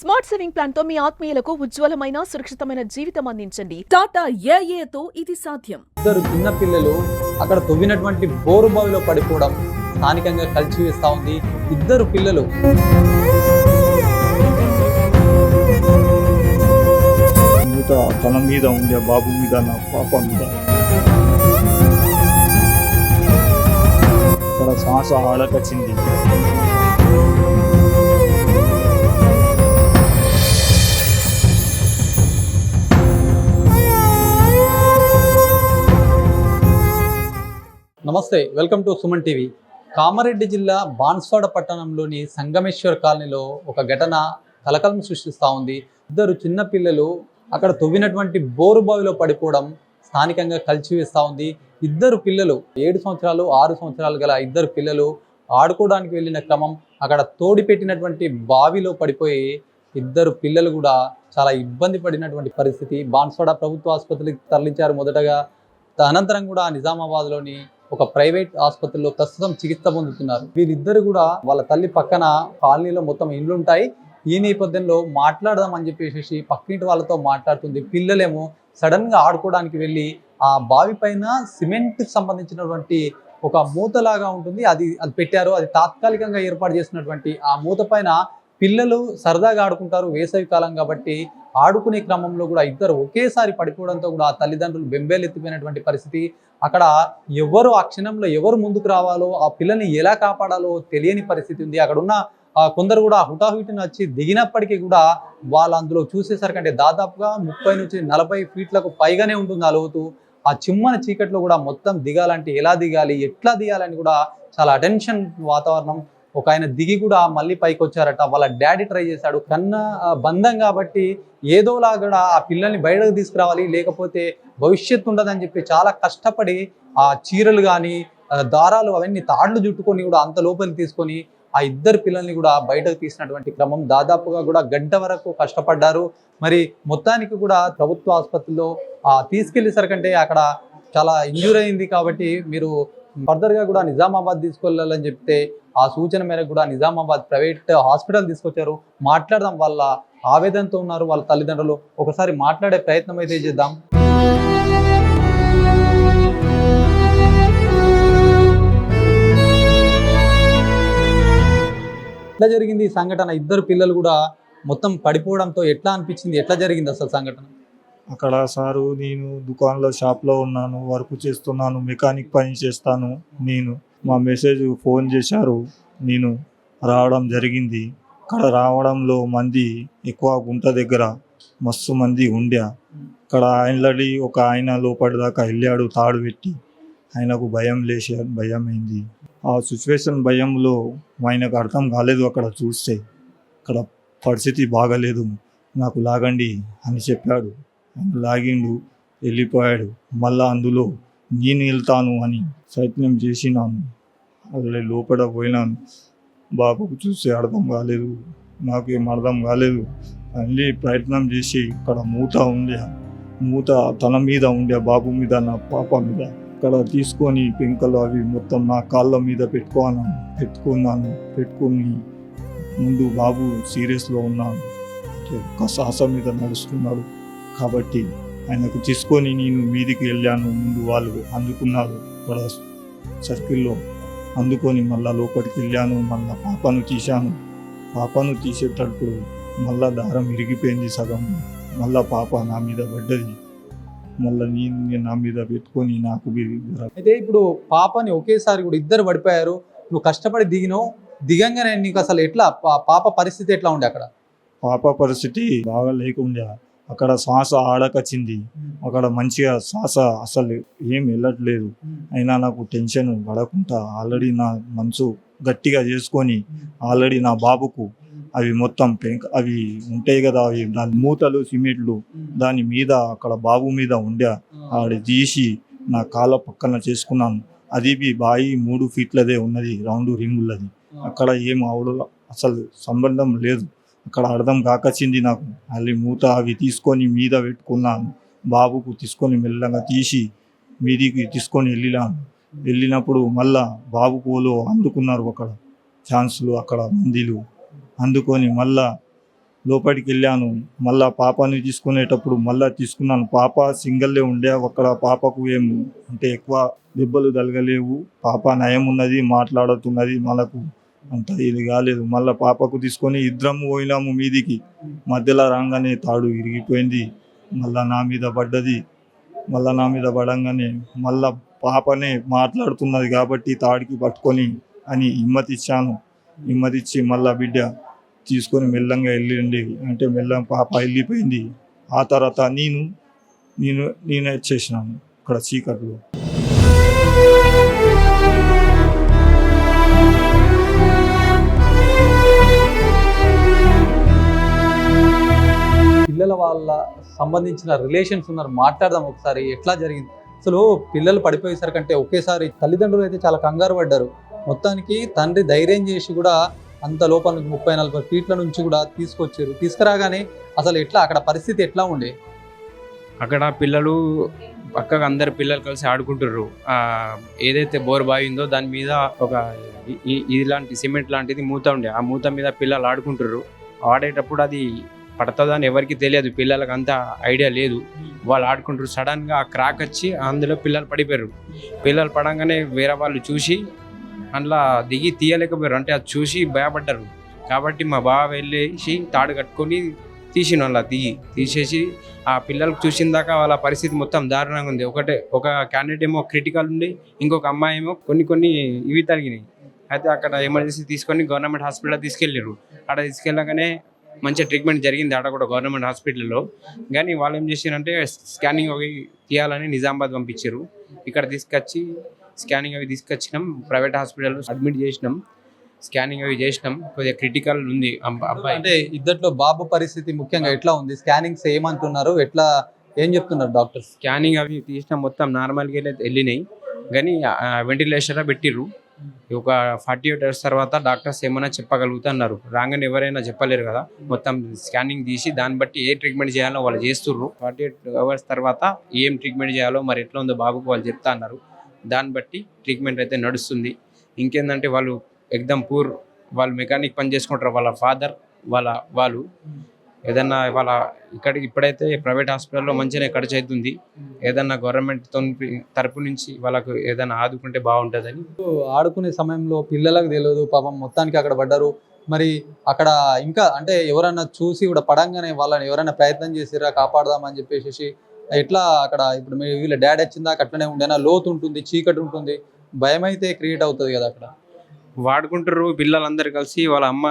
Smart saving ప్లాన్తో మీ ఆత్మీయులకు ఉజ్వలమైన సురక్షితమైన జీవితం అందించండి. టాటా ఏఏతో ఇది సాధ్యం. ఇద్దరు చిన్న పిల్లలు అక్కడ తవ్వినటువంటి బోరు బావిలో పడిపోవడం స్థానికంగా కలిసివేస్తా ఉంది. ఇద్దరు పిల్లలు. తన మీద ఉండే బాబు మీద నా పాప మీద. ఇక్కడ శ్వాస ఆడకొచ్చింది. నమస్తే welcome to Suman TV. Kamareddy జిల్లా బాన్స్వాడ పట్టణంలోని సంగమేశ్వర్ కాలనీలో ఒక ఘటన కలకలం సృష్టిస్తూ ఉంది. ఇద్దరు చిన్నపిల్లలు అక్కడ తవ్వినటువంటి బోరు బావిలో పడిపోవడం స్థానికంగా కలిసివేస్తూ ఉంది. ఇద్దరు పిల్లలు ఏడు సంవత్సరాలు ఆరు సంవత్సరాలు గల ఇద్దరు పిల్లలు ఆడుకోవడానికి వెళ్ళిన క్రమం అక్కడ తోడి పెట్టినటువంటి బావిలో పడిపోయి ఇద్దరు పిల్లలు కూడా చాలా ఇబ్బంది పడినటువంటి పరిస్థితి. బాన్స్వాడ ప్రభుత్వ ఆసుపత్రికి తరలించారు. మొదటగా అనంతరం కూడా నిజామాబాద్లోని ఒక ప్రైవేట్ ఆసుపత్రిలో ప్రస్తుతం చికిత్స పొందుతున్నారు. వీరిద్దరు కూడా వాళ్ళ తల్లి పక్కన కాలనీలో మొత్తం ఇండ్లుంటాయి ఈ నేపథ్యంలో మాట్లాడదాం అని చెప్పేసి పక్కింటి వాళ్ళతో మాట్లాడుతుంది. పిల్లలేమో సడన్గా ఆడుకోవడానికి వెళ్ళి ఆ బావి పైన సిమెంట్ సంబంధించినటువంటి ఒక మూతలాగా ఉంటుంది. అది అది పెట్టారు. అది తాత్కాలికంగా ఏర్పాటు చేసినటువంటి ఆ మూత పైన పిల్లలు సరదాగా ఆడుకుంటారు వేసవి కాలం కాబట్టి ఆడుకునే క్రమంలో కూడా ఇద్దరు ఒకేసారి పడిపోవడంతో కూడా ఆ తల్లిదండ్రులు బెంబేలెత్తిపోయినటువంటి పరిస్థితి. అక్కడ ఎవరు ఆ క్షణంలో ఎవరు ముందుకు రావాలో ఆ పిల్లని ఎలా కాపాడాలో తెలియని పరిస్థితి ఉంది. అక్కడ ఉన్న కొందరు కూడా హుటాహుటిని వచ్చి దిగినప్పటికీ కూడా వాళ్ళు అందులో చూసేసరికంటే దాదాపుగా ముప్పై నుంచి నలభై ఫీట్లకు పైగానే ఉంటుంది ఆ లోతు ఆ చిమ్మన చీకట్లో కూడా మొత్తం దిగాలంటే ఎలా దిగాలి ఎట్లా దిగాలని కూడా చాలా అటెన్షన్ వాతావరణం ఒక ఆయన దిగి కూడా మళ్ళీ పైకి వచ్చారట. వాళ్ళ డాడీ ట్రై చేశాడు. కన్న బంధం కాబట్టి ఏదోలా కూడా ఆ పిల్లల్ని బయటకు తీసుకురావాలి. లేకపోతే భవిష్యత్తు ఉండదని చెప్పి చాలా కష్టపడి ఆ చీరలు కానీ దారాలు అవన్నీ తాళ్ళు చుట్టుకొని కూడా అంత లోపలికి తీసుకొని ఆ ఇద్దరు పిల్లల్ని కూడా బయటకు తీసినటువంటి క్రమం దాదాపుగా కూడా గంట వరకు కష్టపడ్డారు. మరి మొత్తానికి కూడా ప్రభుత్వ ఆసుపత్రిలో తీసుకెళ్ళేసరికంటే అక్కడ చాలా ఇంజూర్ అయింది కాబట్టి మీరు ఫర్దర్గా కూడా నిజామాబాద్ తీసుకెళ్ళాలని చెప్తే ఆ సూచన మేరకు కూడా నిజామాబాద్ ప్రైవేట్ హాస్పిటల్ తీసుకొచ్చారు. మాట్లాడడం వల్ల ఆవేదనతో ఉన్నారు వాళ్ళ తల్లిదండ్రులు. ఒకసారి మాట్లాడే ప్రయత్నం అయితే చేద్దాం. ఎట్లా జరిగింది ఈ సంఘటన? ఇద్దరు పిల్లలు కూడా మొత్తం పడిపోవడంతో ఎట్లా అనిపించింది? ఎట్లా జరిగింది అసలు సంఘటన? అక్కడ సారు నేను దుకాణంలో షాప్లో ఉన్నాను వర్క్ చేస్తున్నాను మెకానిక్ పని చేస్తాను. నేను మా మెసేజ్ ఫోన్ చేశారు. నేను రావడం జరిగింది. అక్కడ రావడంలో మంది ఎక్కువ గుంట దగ్గర మస్తు మంది ఉండే అక్కడ ఆయనలడి ఒక ఆయన లోపలి దాకా వెళ్ళాడు తాడు పెట్టి. ఆయనకు భయం లేచే భయం అయింది ఆ సిచ్యువేషన్ భయంలో ఆయనకు అర్థం కాలేదు అక్కడ చూస్తే. అక్కడ పరిస్థితి బాగలేదు. నాకు లాగండి అని చెప్పాడు. లాగిండు వెళ్ళిపోయాడు. మళ్ళా అందులో నేను వెళ్తాను అని ప్రయత్నం చేసినాను. అలా లోపల పోయినాను. బాబుకు చూసి అర్థం కాలేదు. నాకేం అర్థం కాలేదు మళ్ళీ ప్రయత్నం చేసి ఇక్కడ మూత ఉండే మూత తన మీద ఉండే బాబు మీద నా పాప మీద. ఇక్కడ తీసుకొని పెంకలు అవి మొత్తం నా కాళ్ళ మీద పెట్టుకున్నాను పెట్టుకున్నాను పెట్టుకుని ముందు బాబు సీరియస్లో ఉన్నాను ఒక సాహసం మీద నడుస్తున్నాడు. కాబట్టి ఆయనకు తీసుకొని నేను మీదికి వెళ్ళాను. ముందు వాళ్ళు అందుకున్నారు ఇక్కడ సర్కిల్లో. అందుకొని మళ్ళా లోపలికి వెళ్ళాను. మళ్ళా పాపను తీశాను. పాపను తీసేటప్పుడు మళ్ళా దారం ఇరిగిపోయింది సగం. మళ్ళా పాప నా మీద పడ్డది. మళ్ళా నేను నా మీద పెట్టుకొని నాకు అయితే ఇప్పుడు పాపని ఒకేసారి కూడా ఇద్దరు పడిపోయారు. నువ్వు కష్టపడి దిగినావు. దిగంగానే నీకు అసలు ఎట్లా? పా- పాప పరిస్థితి ఎట్లా ఉండే అక్కడ? పాప పరిస్థితి బాగా లేకుండా. అక్కడ శ్వాస ఆడకొచ్చింది. అక్కడ మంచిగా శ్వాస అసలు ఏం వెళ్ళట్లేదు. అయినా నాకు టెన్షన్ పడకుండా ఆల్రెడీ నా మనసు గట్టిగా చేసుకొని ఆల్రెడీ నా బాబుకు అవి మొత్తం పెంక అవి ఉంటాయి కదా అవి దాని మూతలు సిమెంట్లు దాని మీద అక్కడ బాబు మీద ఉండే ఆడ తీసి నా కాళ్ళ పక్కన చేసుకున్నాను. అది బి బాయి మూడు ఫీట్లదే ఉన్నది రౌండ్ రింగులది. అక్కడ ఏం ఆవుడు అసలు సంబంధం లేదు. అక్కడ అర్థం కాకొచ్చింది నాకు మళ్ళీ మూత అవి తీసుకొని మీద పెట్టుకున్నాను బాబుకు తీసుకొని మెల్లగా తీసి మీదికి తీసుకొని వెళ్ళినాను. వెళ్ళినప్పుడు మళ్ళా బాబుకు పోలో అందుకున్నారు అక్కడ. ఛాన్సులు అక్కడ మందిలు. అందుకొని మళ్ళా లోపలికి వెళ్ళాను. మళ్ళా పాపని తీసుకునేటప్పుడు మళ్ళా తీసుకున్నాను. పాప సింగల్లే ఉండే అక్కడ పాపకు ఏం అంటే ఎక్కువ దెబ్బలు తలగలేవు పాప నయం ఉన్నది మాట్లాడుతున్నది మనకు. అంత ఇది కాలేదు. మళ్ళా పాపకు తీసుకొని ఇద్దరము పోయినాము మీదికి. మధ్యలో రాగానే తాడు ఇరిగిపోయింది. మళ్ళా నా మీద పడ్డది. మళ్ళా నా మీద పడంగానే మళ్ళా పాపనే మాట్లాడుతున్నది కాబట్టి తాడికి పట్టుకొని అని హిమ్మతిచ్చాను. ఇచ్చాను మళ్ళా బిడ్డ తీసుకొని మెల్లంగా వెళ్ళండి అంటే మెల్లం పాప వెళ్ళిపోయింది. ఆ తర్వాత నేను నేను నేనే చేసినాను ఇక్కడ చీకట్లో. పిల్లల వాళ్ళ సంబంధించిన రిలేషన్స్ ఉన్నారు. మాట్లాడదాం ఒకసారి ఎట్లా జరిగింది? అసలు పిల్లలు పడిపోయేసరికంటే ఒకేసారి తల్లిదండ్రులు అయితే చాలా కంగారు పడ్డారు. మొత్తానికి తండ్రి ధైర్యం చేసి కూడా అంత లోపల నుంచి ముప్పై నలభై ఫీట్ల నుంచి కూడా తీసుకొచ్చారు. తీసుకురాగానే అసలు ఎట్లా అక్కడ పరిస్థితి ఎట్లా ఉండే? అక్కడ పిల్లలు పక్కగా అందరు పిల్లలు కలిసి ఆడుకుంటుర్రు. ఏదైతే బోర్ బావి ఉందో దాని మీద ఒక ఇది లాంటి ఇలాంటి సిమెంట్ లాంటిది మూత ఉండే. ఆ మూత మీద పిల్లలు ఆడుకుంటుర్రు. ఆడేటప్పుడు అది పడుతుందని ఎవరికి తెలియదు. పిల్లలకు అంత ఐడియా లేదు. వాళ్ళు ఆడుకుంటారు. సడన్గా ఆ క్రాక్ వచ్చి అందులో పిల్లలు పడిపోయారు. పిల్లలు పడంగానే వేరే వాళ్ళు చూసి అందులో దిగి తీయలేకపోయారు. అంటే అది చూసి భయపడ్డారు. కాబట్టి మా బావ వెళ్ళేసి తాడు కట్టుకొని తీసిన వాళ్ళ దిగి. తీసేసి ఆ పిల్లలకు చూసిన దాకా వాళ్ళ పరిస్థితి మొత్తం దారుణంగా ఉంది. ఒకటే ఒక క్యాండిడేట్ ఏమో క్రిటికల్ ఉంది ఇంకొక అమ్మాయి ఏమో కొన్ని కొన్ని ఇవి తగినాయి అయితే అక్కడ ఎమర్జెన్సీ తీసుకొని గవర్నమెంట్ హాస్పిటల్ తీసుకెళ్ళారు అక్కడ తీసుకెళ్ళగానే మంచిగా ట్రీట్మెంట్ జరిగింది ఆడ కూడా గవర్నమెంట్ హాస్పిటల్లో. కానీ వాళ్ళు ఏం చేసారంటే స్కానింగ్ అవి తీయాలని నిజామాబాద్ పంపించారు. ఇక్కడ తీసుకొచ్చి స్కానింగ్ అవి తీసుకొచ్చినాం. ప్రైవేట్ హాస్పిటల్లో అడ్మిట్ చేసినాం. స్కానింగ్ అవి చేసినాం. కొద్దిగా క్రిటికల్ ఉంది అబ్బ- అబ్బాయి. అంటే ఇద్దట్లో బాబు పరిస్థితి ముఖ్యంగా ఎట్లా ఉంది? స్కానింగ్స్ ఏమంటున్నారు? ఎట్లా ఏం చెప్తున్నారు డాక్టర్స్? స్కానింగ్ అవి తీసిన. మొత్తం నార్మల్గా వెళ్ళినాయి. కానీ వెంటిలేషన్ పెట్టిర్రు. ఒక ఫార్టీ ఎయిట్ అవర్స్ తర్వాత డాక్టర్స్ ఏమైనా చెప్పగలుగుతున్నారు రాగానే ఎవరైనా చెప్పలేరు కదా. మొత్తం స్కానింగ్ తీసి దాన్ని బట్టి ఏ ట్రీట్మెంట్ చేయాలో వాళ్ళు చేస్తుర్రు. ఫార్టీ ఎయిట్ అవర్స్ తర్వాత ఏం ట్రీట్మెంట్ చేయాలో మరి ఎట్లా ఉందో బాబుకు వాళ్ళు చెప్తా అన్నారు. దాన్ని బట్టి ట్రీట్మెంట్ అయితే నడుస్తుంది. ఇంకేందంటే వాళ్ళు ఎగ్దమ్ పూర్ వాళ్ళు మెకానిక్ పని చేసుకుంటారు. వాళ్ళ ఫాదర్ వాళ్ళ వాళ్ళు ఏదన్నా వాళ్ళ ఇక్కడికి ఇప్పుడైతే ప్రైవేట్ హాస్పిటల్లో మంచిగానే ఖర్చు అవుతుంది ఏదన్నా గవర్నమెంట్ తరపు నుంచి వాళ్ళకు ఏదైనా ఆదుకుంటే బాగుంటుందని. ఆడుకునే సమయంలో పిల్లలకు తెలియదు పాపం మొత్తానికి అక్కడ పడ్డారు. మరి అక్కడ ఇంకా అంటే ఎవరైనా చూసి కూడా పడంగానే వాళ్ళని ఎవరైనా ప్రయత్నం చేసిరా కాపాడదామని చెప్పేసి ఎట్లా అక్కడ ఇప్పుడు మీ వీళ్ళ డాడీ వచ్చిందాక అట్లనే ఉండేనా లోతు ఉంటుంది చీకటి ఉంటుంది భయం అయితే క్రియేట్ అవుతుంది కదా అక్కడ. వాడుకుంటారు పిల్లలందరూ కలిసి వాళ్ళ అమ్మ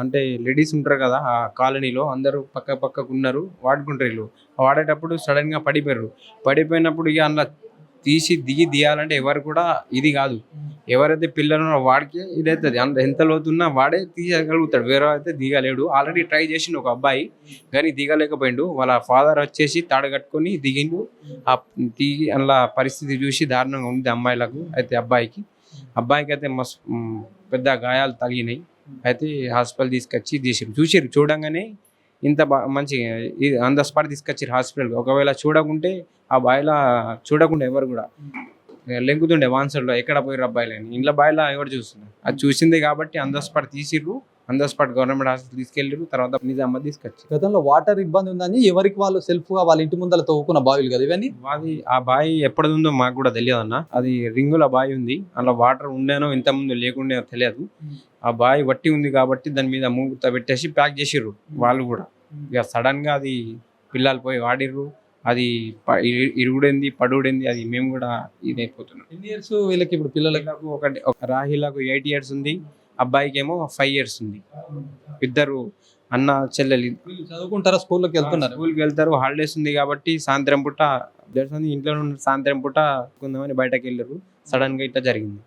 అంటే లేడీస్ ఉంటారు కదా ఆ కాలనీలో అందరూ పక్క పక్కకు ఉన్నారు వాడుకుంటారు వీళ్ళు. వాడేటప్పుడు సడన్గా పడిపోయారు. పడిపోయినప్పుడు ఇక అందులో తీసి దిగి తీయాలంటే ఎవరు కూడా ఇది కాదు. ఎవరైతే పిల్లలు వాడికే ఇది ఇదైతుంది అంత ఎంత లోతున్నా వాడే తీయగలుగుతాడు. వేరే అయితే దిగలేడు. ఆల్రెడీ ట్రై చేసిండు ఒక అబ్బాయి కానీ దిగలేకపోయిండు. వాళ్ళ ఫాదర్ వచ్చేసి తాడు కట్టుకొని దిగిండు. ఆ దిగి అందులో పరిస్థితి చూసి దారుణంగా ఉంది అమ్మాయిలకు అయితే అబ్బాయికి. అబ్బాయికి అయితే మస్తు పెద్ద గాయాలు తగిలినాయి. అయితే హాస్పిటల్ తీసుకొచ్చి తీసిరు. చూసారు చూడంగానే ఇంత మంచి ఆన్ స్పాట్ తీసుకొచ్చారు హాస్పిటల్ ఒకవేళ చూడకుంటే ఆ బాయిలా చూడకుండా ఎవరు కూడా. లెంగుతుండే వాన్సర్లో ఎక్కడ పోయారు అబ్బాయిలు అని ఇంట్లో బాయిలా ఎవరు చూస్తున్నారు? అది చూసిందే కాబట్టి on spot తీసిర్రు. On the spot government hospital తీసుకెళ్ళారు తర్వాత నిజామాబాద్ తీసుకొచ్చారు. గతంలో వాటర్ ఇబ్బంది ఉందని ఎవరికి వాళ్ళు సెల్ఫ్గా వాళ్ళ ఇంటి ముందర తవ్వుకున్న బావిలు కదా ఇవన్నీ? అది ఆ బావి ఎప్పటిది ఉందో మాకు కూడా తెలియదు అన్న అది రింగుల బావి ఉంది. అందులో వాటర్ ఉండేనో ఇంత ముందు లేకుండే తెలియదు. ఆ బావి వట్టి ఉంది కాబట్టి దాని మీద మూత పెట్టేసి ప్యాక్ చేసిర్రు వాళ్ళు కూడా. ఇక సడన్గా అది పిల్లలు పోయి వాడిర్రు. అది ఇరుగుడైంది పడుడైంది అది మేము కూడా ఇది అయిపోతున్నాం ఎన్ని ఇయర్స్ వీళ్ళకి ఇప్పుడు పిల్లలకి ఒకటి ఒక రాహిలకు ఎయిట్ ఇయర్స్ ఉంది. అబ్బాయికి ఏమో ఫైవ్ ఇయర్స్ ఉంది. ఇద్దరు అన్న చెల్లెలు చదువుకుంటారా? స్కూల్లోకి వెళ్తున్నారు. స్కూల్కి వెళ్తారు. హాలిడేస్ ఉంది కాబట్టి సాయంత్రం పూట ఇంట్లో ఉన్న సాయంత్రం పూట కొందామని బయటకు వెళ్ళారు. సడన్గా ఇట్లా జరిగింది.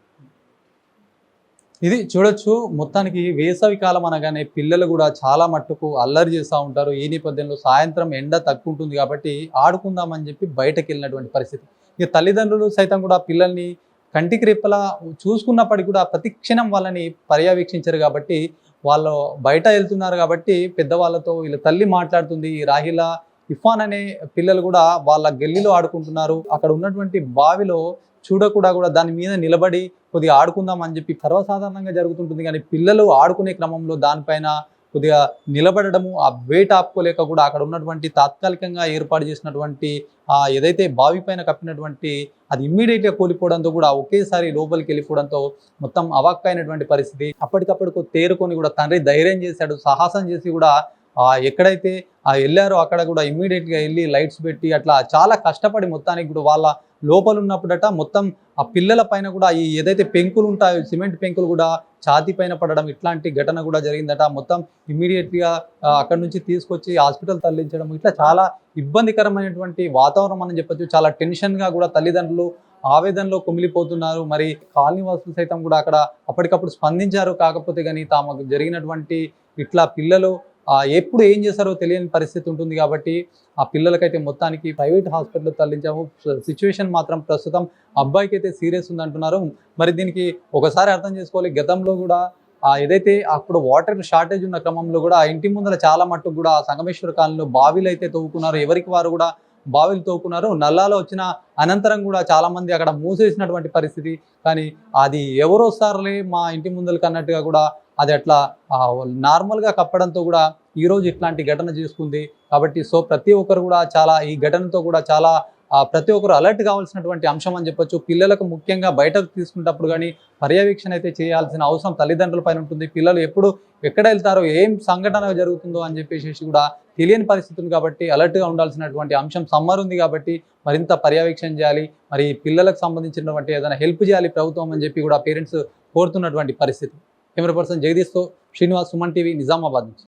ఇది చూడొచ్చు. మొత్తానికి వేసవి కాలం అనగానే పిల్లలు కూడా చాలా మట్టుకు అల్లరి చేస్తూ ఉంటారు. ఈ నేపథ్యంలో సాయంత్రం ఎండ తక్కువ ఉంటుంది కాబట్టి ఆడుకుందామని చెప్పి బయటకు వెళ్ళినటువంటి పరిస్థితి. ఇక తల్లిదండ్రులు సైతం కూడా పిల్లల్ని కంటికి రెప్పలా చూసుకున్నప్పటికీ కూడా ప్రతి క్షణం వాళ్ళని పర్యవేక్షించరు కాబట్టి వాళ్ళు బయట వెళ్తున్నారు కాబట్టి పెద్దవాళ్ళతో వీళ్ళ తల్లి మాట్లాడుతుంది ఈ రాహిలా ఇఫాన్ అనే పిల్లలు కూడా వాళ్ళ గల్లీలో ఆడుకుంటున్నారు. అక్కడ ఉన్నటువంటి బావిలో చూడకుండా కూడా దాని మీద నిలబడి కొద్దిగా ఆడుకుందాం అని చెప్పి సర్వసాధారణంగా జరుగుతుంటుంది. కానీ పిల్లలు ఆడుకునే క్రమంలో దానిపైన కొద్దిగా నిలబడము ఆ వెయిట్ ఆపుకోలేక కూడా అక్కడ ఉన్నటువంటి తాత్కాలికంగా ఏర్పాటు చేసినటువంటి ఆ ఏదైతే బావి పైన కప్పినటువంటి అది ఇమ్మీడియట్గా కూలిపోవడంతో కూడా ఒకేసారి లోపలికి వెళ్ళిపోవడంతో మొత్తం అవాక్కైనటువంటి పరిస్థితి. అప్పటికప్పుడు తేరుకొని కూడా తండ్రి ధైర్యం చేశాడు సాహసం చేసి కూడా ఆ ఎక్కడైతే ఆ వెళ్ళారో అక్కడ కూడా ఇమ్మీడియట్గా వెళ్ళి లైట్స్ పెట్టి అట్లా చాలా కష్టపడి మొత్తానికి కూడా వాళ్ళ లోపల ఉన్నప్పుడట మొత్తం ఆ పిల్లల పైన కూడా ఈ ఏదైతే పెంకులు ఉంటాయో సిమెంట్ పెంకులు కూడా ఛాతీ పైన పడడం ఇట్లాంటి ఘటన కూడా జరిగిందట. మొత్తం ఇమ్మీడియట్గా అక్కడ నుంచి తీసుకొచ్చి హాస్పిటల్ తరలించడం ఇట్లా చాలా ఇబ్బందికరమైనటువంటి వాతావరణం అని చెప్పొచ్చు. చాలా టెన్షన్గా కూడా తల్లిదండ్రులు ఆవేదనలో కుమిలిపోతున్నారు. మరి కాలనీవాసులు సైతం కూడా అక్కడ అప్పటికప్పుడు స్పందించారు. కాకపోతే కానీ తమకు జరిగినటువంటి ఇట్లా పిల్లలు ఎప్పుడు ఏం చేస్తారో తెలియని పరిస్థితి ఉంటుంది కాబట్టి ఆ పిల్లలకైతే మొత్తానికి ప్రైవేట్ హాస్పిటల్ తరలించాము. సిచ్యువేషన్ మాత్రం ప్రస్తుతం అబ్బాయికి అయితే సీరియస్ ఉంది అంటున్నారు మరి దీనికి ఒకసారి అర్థం చేసుకోవాలి. గతంలో కూడా ఆ ఏదైతే అప్పుడు వాటర్ షార్టేజ్ ఉన్న క్రమంలో కూడా ఆ ఇంటి ముందర చాలా మట్టుకు కూడా ఆ సంగమేశ్వర కాలంలో బావిలు అయితే తవ్వుకున్నారు. ఎవరికి వారు కూడా బావిలు తోకున్నారు నల్లాలో వచ్చిన అనంతరం కూడా చాలామంది అక్కడ మూసేసినటువంటి పరిస్థితి. కానీ అది ఎవరో సార్లే మా ఇంటి ముందరికి అన్నట్టుగా కూడా అది అట్లా నార్మల్గా కప్పడంతో కూడా ఈరోజు ఇట్లాంటి ఘటన చేసుకుంది. కాబట్టి సో ప్రతి ఒక్కరు కూడా చాలా ఈ ఘటనతో కూడా చాలా ప్రతి ఒక్కరు అలర్ట్ కావాల్సినటువంటి అంశం అని చెప్పొచ్చు. పిల్లలకు ముఖ్యంగా బయటకు తీసుకునేటప్పుడు కానీ పర్యవేక్షణ అయితే చేయాల్సిన అవసరం తల్లిదండ్రుల పైన ఉంటుంది. పిల్లలు ఎప్పుడు ఎక్కడ వెళ్తారో ఏం సంఘటన జరుగుతుందో అని చెప్పేసి కూడా తెలియని పరిస్థితులు కాబట్టి అలర్ట్గా ఉండాల్సినటువంటి అంశం సమ్మర్ ఉంది కాబట్టి మరింత పర్యవేక్షణ చేయాలి. మరి పిల్లలకు సంబంధించినటువంటి ఏదైనా హెల్ప్ చేయాలి ప్రభుత్వం అని చెప్పి కూడా పేరెంట్స్ కోరుతున్నటువంటి పరిస్థితి. కెమెరా పర్సన్ జగదీష్తో శ్రీనివాస్ సుమన్ టీవీ నిజామాబాద్ నుంచి.